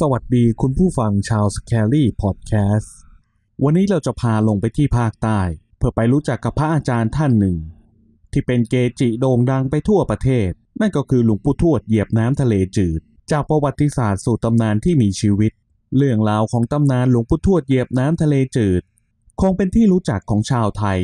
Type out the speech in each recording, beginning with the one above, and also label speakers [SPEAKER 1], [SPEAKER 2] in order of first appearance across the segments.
[SPEAKER 1] สวัสดีคุณผู้ฟังชาวสแครี่พอดแคสต์วันนี้เราจะพาลงไปที่ภาคใต้ เพื่อไปรู้จักกับพระอาจารย์ท่านหนึ่ง ที่เป็นเกจิโด่งดังไปทั่วประเทศ นั่นก็คือหลวงปู่ทวดเหยียบน้ำทะเลจืด จากประวัติศาสตร์สู่ตำนานที่มีชีวิต เรื่องราวของตำนานหลวงปู่ทวดเหยียบน้ำทะเลจืด คงเป็นที่รู้จักของชาวไทย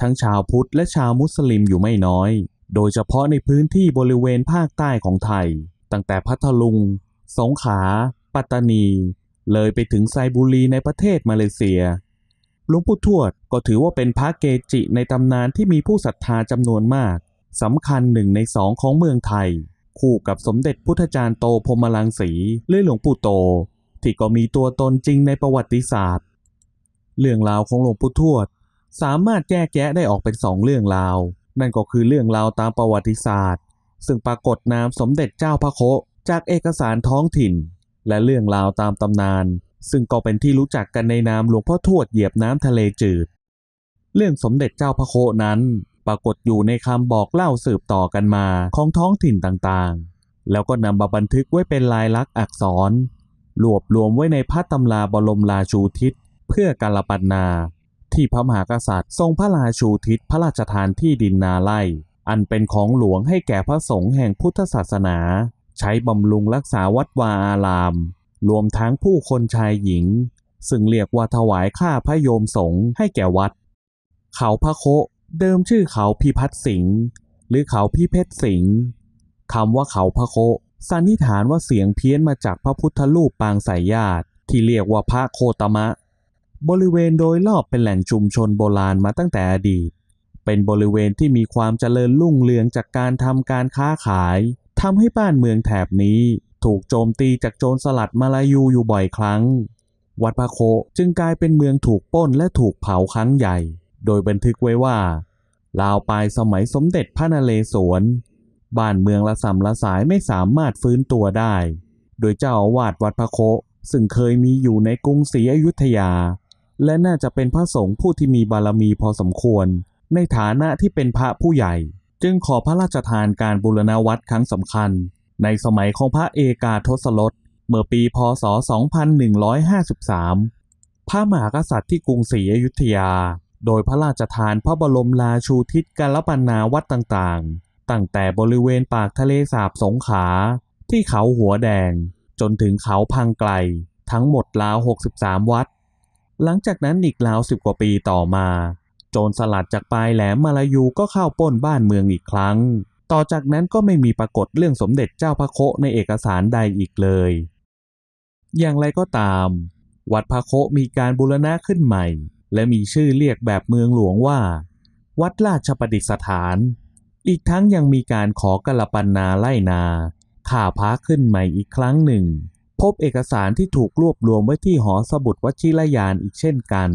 [SPEAKER 1] ทั้งชาวพุทธและชาวมุสลิมอยู่ไม่น้อย โดยเฉพาะในพื้นที่บริเวณภาคใต้ของไทย ตั้งแต่พัทลุง สงขลา ปัตตานี เลยไปถึงไซบุรีในประเทศมาเลเซีย หลวงปู่ทวดก็ถือว่าเป็นพระเกจิในตำนานที่มีผู้ศรัทธาจำนวนมากสำคัญหนึ่งในสองของเมืองไทย คู่กับสมเด็จพุทธจารย์โตพรมลังสีหรือหลวงปู่โต ที่ก็มีตัวตนจริงในประวัติศาสตร์ เรื่องราวของหลวงปู่ทวด สามารถแยกแยะได้ออกเป็นสองเรื่องราว นั่นก็คือเรื่องราวตามประวัติศาสตร์ ซึ่งปรากฏนามสมเด็จเจ้าพระโคจากเอกสารท้องถิ่น และเรื่องราวตามตำนาน ซึ่งก็เป็นที่รู้จักกันในนามหลวงพ่อทวดเหยียบน้ำทะเลจืด เรื่องสมเด็จเจ้าพระโคนั้นปรากฏอยู่ในคำบอกเล่าสืบต่อกันมาของท้องถิ่นต่างๆ แล้วก็นำมาบันทึกไว้เป็นลายลักษณ์อักษร รวบรวมไว้ในพระตำราบรมราชูทิศเพื่อการปันนา ที่พระมหากษัตริย์ทรงพระราชูทิศพระราชทานที่ดินนาไร่อันเป็นของหลวงให้แก่พระสงฆ์แห่งพุทธศาสนา ใช้บำรุงรักษาวัดวาอาราม รวมทั้งผู้คนชายหญิง ซึ่งเรียกว่าถวายค่าพระโยมสงฆ์ให้แก่วัด เขาพระโคเดิมชื่อเขาพิพัฒสิงห์หรือเขาพิเพชรสิงห์คำว่าเขาพระโคสันนิษฐานว่าเสียงเพี้ยนมาจากพระพุทธรูปปางสายญาติ ที่เรียกว่าพระโคตมะ บริเวณโดยรอบเป็นแหล่งชุมชนโบราณมาตั้งแต่อดีต เป็นบริเวณที่มีความเจริญรุ่งเรืองจากการทำการค้าขาย ทำให้บ้านเมืองแถบนี้ ถูกโจมตีจากโจรสลัดมาลายูอยู่บ่อยครั้ง วัดพระโคจึงกลายเป็นเมืองถูกป้นและถูกเผาครั้งใหญ่ โดยบันทึกไว้ว่า ลาวปลายสมัยสมเด็จพระนเรศวร บ้านเมืองละสำละสายไม่สามารถฟื้นตัวได้ โดยเจ้าอาวาสวัดพระโคซึ่งเคยมีอยู่ในกรุงศรีอยุธยา และน่าจะเป็นพระสงฆ์ผู้ที่มีบารมีพอสมควร ในฐานะที่เป็นพระผู้ใหญ่ จึงขอพระราชทานการบูรณวัดครั้งสำคัญ ในสมัยของพระเอกาทศรสเมื่อปีพศ 2153 พระมหากษัตริย์ที่กรุงศรีอยุธยา โดยพระราชทานพระบรมราชูทิศการปันนาวัดต่างๆ ตั้งแต่บริเวณปากทะเลสาบสงขา ที่เขาหัวแดง จนถึงเขาพังไกล ทั้งหมดราว 63 วัด หลังจากนั้นอีกราวสิบกว่าปีต่อมา โจรสลัดจากปลายแหลมมาลายูก็เข้าปล้นบ้านเมืองอีกครั้ง ต่อจากนั้นก็ไม่มีปรากฏเรื่องสมเด็จเจ้าพระโคในเอกสารใดอีกเลย อย่างไรก็ตาม วัดพระโคมีการบูรณะขึ้นใหม่ และมีชื่อเรียกแบบเมืองหลวงว่า วัดราชประดิษฐาน อีกทั้งยังมีการขอกระปันนาไล่นาข่าพระขึ้นใหม่อีกครั้งหนึ่ง พบเอกสารที่ถูกรวบรวมไว้ที่หอสมุดวชิรยานอีกเช่นกัน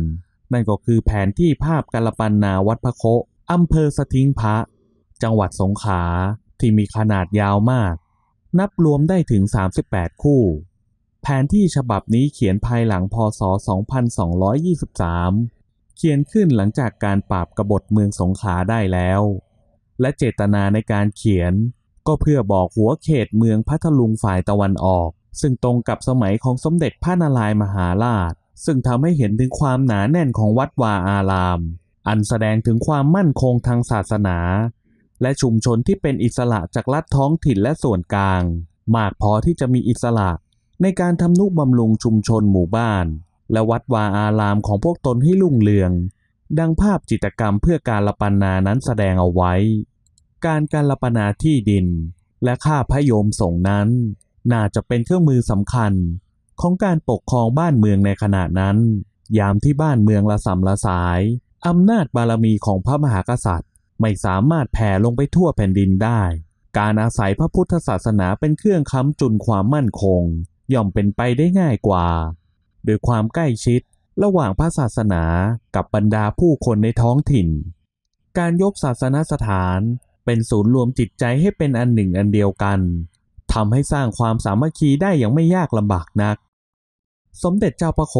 [SPEAKER 1] นั่นก็คือแผนที่ภาพกระปันนาวัดพระโคอำเภอสทิงพระ จังหวัดสงขลาที่มีขนาดยาวมาก นับรวมได้ถึง 38 คู่ แผนที่ฉบับนี้เขียนภายหลังพศ 2223 เขียนขึ้นหลังจากการปราบกบฏเมืองสงขลาได้แล้ว และเจตนาในการเขียนก็เพื่อบอกหัวเขตเมืองพัทลุงฝ่ายตะวันออก ซึ่งตรงกับสมัยของสมเด็จพระนารายมหาราช ซึ่งทำให้เห็นถึงความหนาแน่นของวัดวาอาราม อันแสดงถึงความมั่นคงทางศาสนา และชุมชนที่เป็นอิสระจากรัฐท้องถิ่นและส่วนกลาง มากพอที่จะมีอิสระในการทำนุบำรุงชุมชนหมู่บ้าน และวัดวาอารามของพวกตนให้รุ่งเรือง ดังภาพจิตรกรรมเพื่อการละปันนานั้นแสดงเอาไว้ การการละปนาที่ดิน และค่าพระโยมส่งนั้น น่าจะเป็นเครื่องมือสำคัญ ของการปกครองบ้านเมืองในขณะนั้น ยามที่บ้านเมืองละสำละสาย อำนาจบารมีของพระมหากษัตริย์ ไม่สามารถแผ่ลงไปทั่วแผ่นดินได้ การอาศัยพระพุทธศาสนาเป็นเครื่องค้ำจุนความมั่นคง ย่อมเป็นไปได้ง่ายกว่า โดยความใกล้ชิดระหว่างพระศาสนากับบรรดาผู้คนในท้องถิ่น การยกศาสนสถานเป็นศูนย์รวมจิตใจให้เป็นอันหนึ่งอันเดียวกันทำให้สร้างความสามัคคีได้อย่างไม่ยากลำบากนัก สมเด็จเจ้าพระโค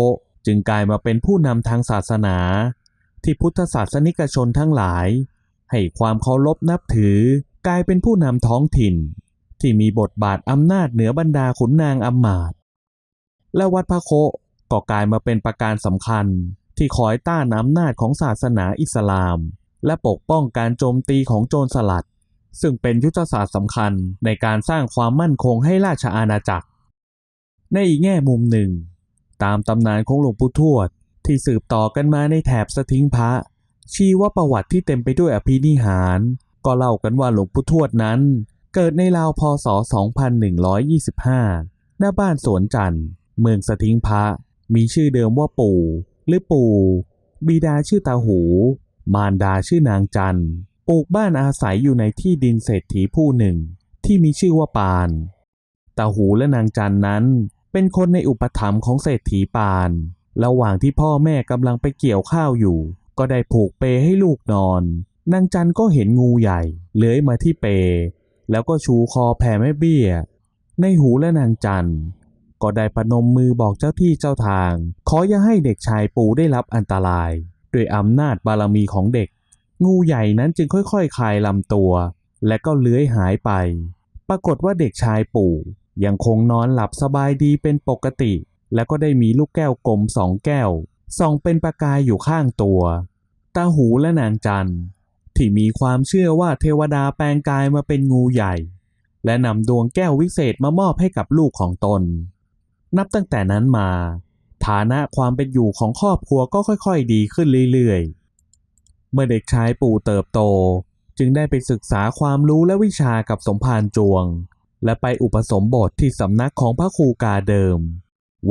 [SPEAKER 1] จึงกลายมาเป็นผู้นำทางศาสนา ที่พุทธศาสนิกชนทั้งหลาย ให้ความเคารพนับถือกลายเป็นผู้นำท้องถิ่น ที่มีบทบาทอำนาจเหนือบรรดาขุนนางอำมาตย์และวัดพระโคก็กลายมาเป็นประการสำคัญที่คอยต้านอำนาจของศาสนาอิสลาม และปกป้องการโจมตีของโจรสลัด ซึ่งเป็นยุทธศาสตร์สำคัญในการสร้างความมั่นคงให้ราชอาณาจักร ในอีกแง่มุมหนึ่ง ตามตำนานของหลวงปู่ทวด ที่สืบต่อกันมาในแถบสทิงพระ ชี้ว่าประวัติที่เต็มไปด้วยอภินิหาร ก็เล่ากันว่าหลวงปู่ทวดนั้น เกิดในราวพศ 2125 หน้าบ้านสวนจันทร์ เมืองสทิงพระ มีชื่อเดิมว่าปู่ หรือปู่ บิดาชื่อตาหู มารดาชื่อนางจันทร์ปลูกบ้านอาศัยอยู่ในที่ดินเศรษฐีผู้หนึ่ง ที่มีชื่อว่าปานตาหูและนางจันนั้น เป็นคนในอุปถัมภ์ของเศรษฐีปาน ระหว่างที่พ่อแม่กำลังไปเกี่ยวข้าวอยู่ ก็ได้ผูกเปให้ลูกนอน นางจันก็เห็นงูใหญ่ เลื้อยมาที่เป แล้วก็ชูคอแผ่แม่เบี้ย ในหูและนางจันก็ได้พนมมือบอกเจ้าที่เจ้าทาง ขออย่าให้เด็กชายปูได้รับอันตราย ด้วยอำนาจบารมีของเด็ก งูใหญ่นั้นจึงค่อยๆคคลายลำตัว และก็เลื้อยหายไป ปรากฏว่าเด็กชายปู่ ยังคงนอนหลับสบายดีเป็นปกติ และก็ได้มีลูกแก้วกลมสองแก้วส่องเป็นประกายอยู่ข้างตัว ตาหูและนางจันที่มีความเชื่อว่าเทวดาแปลงกายมาเป็นงูใหญ่ และนำดวงแก้ววิเศษมามอบให้กับลูกของตน นับตั้งแต่นั้นมา ฐานะความเป็นอยู่ของครอบครัวก็ค่อยๆ ดีขึ้นเรื่อยๆ เมื่อเด็กชายปู่เติบโต จึงได้ไปศึกษาความรู้และวิชากับสมภารจวง และไปอุปสมบทที่สำนักของพระครูกาเดิม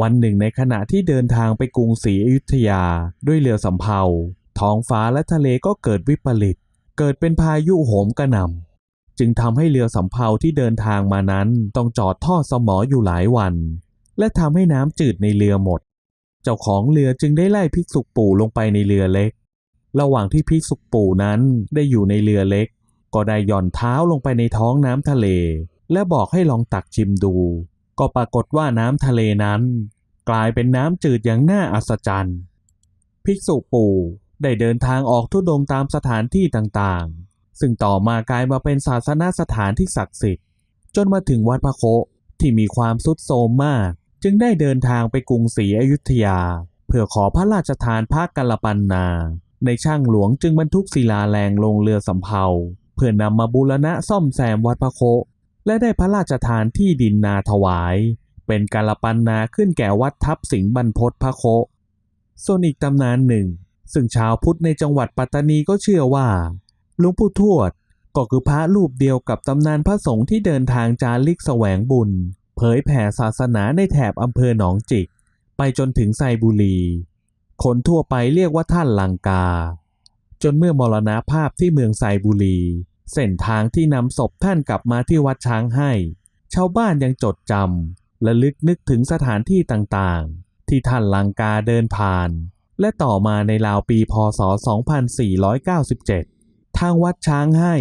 [SPEAKER 1] วันหนึ่งในขณะที่เดินทางไปกรุงศรีอยุธยาด้วยเรือสำเภาท้องฟ้าและทะเลก็เกิดวิปริต เกิดเป็นพายุโหมกระหน่ำจึงทำให้เรือสำเภาที่เดินทางมานั้นต้องจอดท่อสมออยู่หลายวัน และทำให้น้ำจืดในเรือหมด เจ้าของเรือจึงได้ไล่ภิกษุปู่ลงไปในเรือเล็ก ระหว่างที่ภิกษุปู่นั้นได้อยู่ในเรือเล็ก ก็ได้หย่อนเท้าลงไปในท้องน้ำทะเล และบอกให้ลองตักชิมดู ก็ปรากฏว่าน้ำทะเลนั้น กลายเป็นน้ำจืดอย่างน่าอัศจรรย์ ภิกษุปู่ได้เดินทางออกทุดงตามสถานที่ต่างๆ ซึ่งต่อมากลายมาเป็นศาสนาสถานที่ศักดิ์สิทธิ์ จนมาถึงวัดพระโคที่มีความสุดโทมมาก จึงได้เดินทางไปกรุงศรีอยุธยา เพื่อขอพระราชทานพระกัลปันนา ในช่างหลวงจึงบรรทุกศิลาแรงลงเรือสำเภา เพื่อนำมาบูรณะซ่อมแซมวัดพระโค และได้พระราชทานที่ดินนาถวาย เป็นกัลปันนาขึ้นแก่วัดทับสิงห์บรรพตพระโคส่วนอีกตำนานหนึ่ง ซึ่งชาวพุทธในจังหวัดปัตตานีก็เชื่อว่าหลวงปู่ทวดก็คือพระรูปเดียวกับตำนานพระสงฆ์ที่เดินทางจาริกแสวงบุญ เผยแผ่ศาสนาในแถบอำเภอหนองจิก ไปจนถึงไซบุรี คนทั่วไปเรียกว่าท่านลังกา จนเมื่อมรณภาพที่เมืองไซบุรี เส้นทางที่นำศพท่านกลับมาที่วัดช้างให้ ชาวบ้านยังจดจำและลึกนึกถึงสถานที่ต่างๆ ที่ท่านลังกาเดินผ่าน และต่อมาในราวปีพศ 2497 ทางวัดช้างให้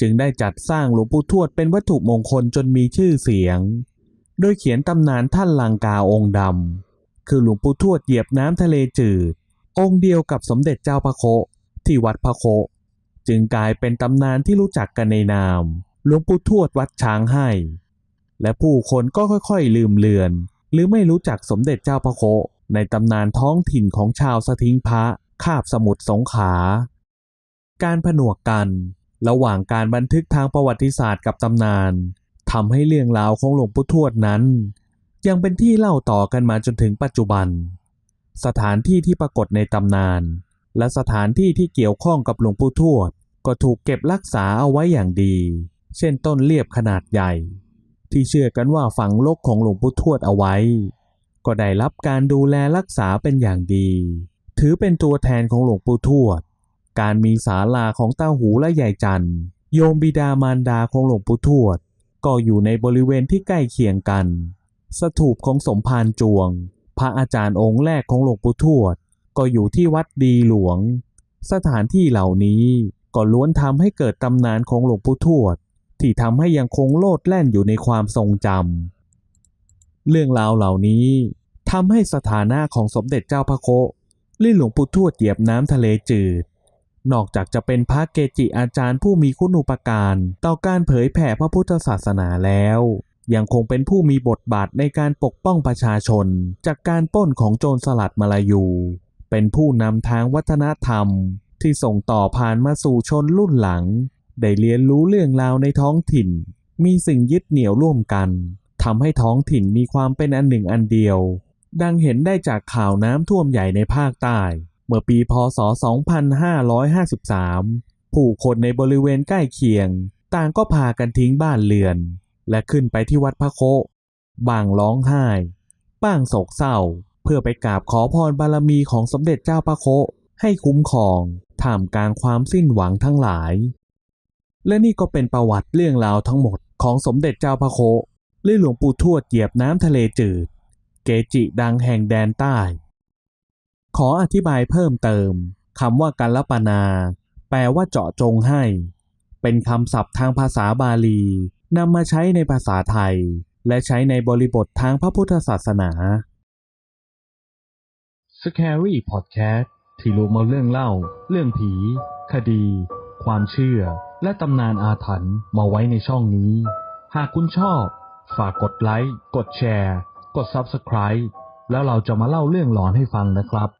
[SPEAKER 1] จึงได้จัดสร้างหลวงปู่ทวดเป็นวัตถุมงคลจนมีชื่อเสียง โดยเขียนตำนานท่านลังกาองค์ดำคือหลวงปู่ทวดเหยียบน้ำทะเลจืด องค์เดียวกับสมเด็จเจ้าพระโคที่วัดพระโค จึงกลายเป็นตำนานที่รู้จักกันในนามหลวงปู่ทวดวัดช้างให้ และผู้คนก็ค่อยๆ ลืมเลือน หรือไม่รู้จักสมเด็จเจ้าพระโคในตำนานท้องถิ่นของชาวสทิงพระคาบสมุทรสงขา การผนวกกัน ระหว่างการบันทึกทางประวัติศาสตร์กับตำนานทำให้เรื่องราวของหลวงปู่ทวดนั้น ยังเป็นที่เล่าต่อกันมาจนถึงปัจจุบัน สถานที่ที่ปรากฏในตำนาน และสถานที่ที่เกี่ยวข้องกับหลวงปู่ทวด ก็ถูกเก็บรักษาเอาไว้อย่างดี เช่นต้นเลียบขนาดใหญ่ ที่เชื่อกันว่าฝังลกของหลวงปู่ทวดเอาไว้ ก็ได้รับการดูแลรักษาเป็นอย่างดี ถือเป็นตัวแทนของหลวงปู่ทวด การมีศาลาของเต้าหูและใหญ่จันทร์โยมบิดามารดาของหลวงปู่ทวด ก็อยู่ในบริเวณที่ใกล้เคียงกัน สถูปของสมภารจวง พระอาจารย์องค์แรกของหลวงปู่ทวด ก็อยู่ที่วัดดีหลวง สถานที่เหล่านี้ก็ล้วนทำให้เกิดตำนานของหลวงปู่ทวด ที่ทำให้ยังคงโลดแล่นอยู่ในความทรงจำเรื่องราวเหล่านี้ทำให้สถานะของสมเด็จเจ้าพระโคะหรือหลวงปู่ทวดเหยียบน้ำทะเลจืด นอกจากจะเป็นพระเกจิอาจารย์ผู้มีคุณูปการต่อการเผยแผ่พระพุทธศาสนาแล้ว ยังคงเป็นผู้มีบทบาทในการปกป้องประชาชน จากการป้นของโจรสลัดมาลายู เป็นผู้นำทางวัฒนธรรม ที่ส่งต่อผ่านมาสู่ชนรุ่นหลัง ได้เรียนรู้เรื่องราวในท้องถิ่น มีสิ่งยึดเหนี่ยวร่วมกันทำให้ท้องถิ่นมีความเป็นอันหนึ่งอันเดียว ดังเห็นได้จากข่าวน้ำท่วมใหญ่ในภาคใต้ เมื่อปีพศ 2553 ผู้คนในบริเวณใกล้เคียง ต่างก็พากันทิ้งบ้านเรือน และขึ้นไปที่วัดพระโคบางร้องไห้บ้างโศกเศร้า เพื่อไปกราบขอพรบารมีของสมเด็จเจ้าพระโคให้คุ้มครองท่ามกลางความสิ้นหวังทั้งหลาย และนี่ก็เป็นประวัติเรื่องราวทั้งหมดของสมเด็จเจ้าพระโคหรือหลวงปู่ทวดเหยียบน้ำทะเลจืด เกจิดังแห่งแดนใต้ ขออธิบายเพิ่มเติมคำว่ากัลปนา แปลว่าเจาะจงให้ เป็นคำศัพท์ทางภาษาบาลีนำมาใช้ในภาษาไทย และใช้ในบริบททางพระพุทธศาสนา Scary Podcast ที่รวมเอาเรื่องเล่า เรื่องผี คดี ความเชื่อ และตำนานอาถรรพ์มาไว้ในช่องนี้ หากคุณชอบ ฝากกดไลค์ กดแชร์ กด Subscribe แล้วเราจะมาเล่าเรื่องหลอนให้ฟังนะครับ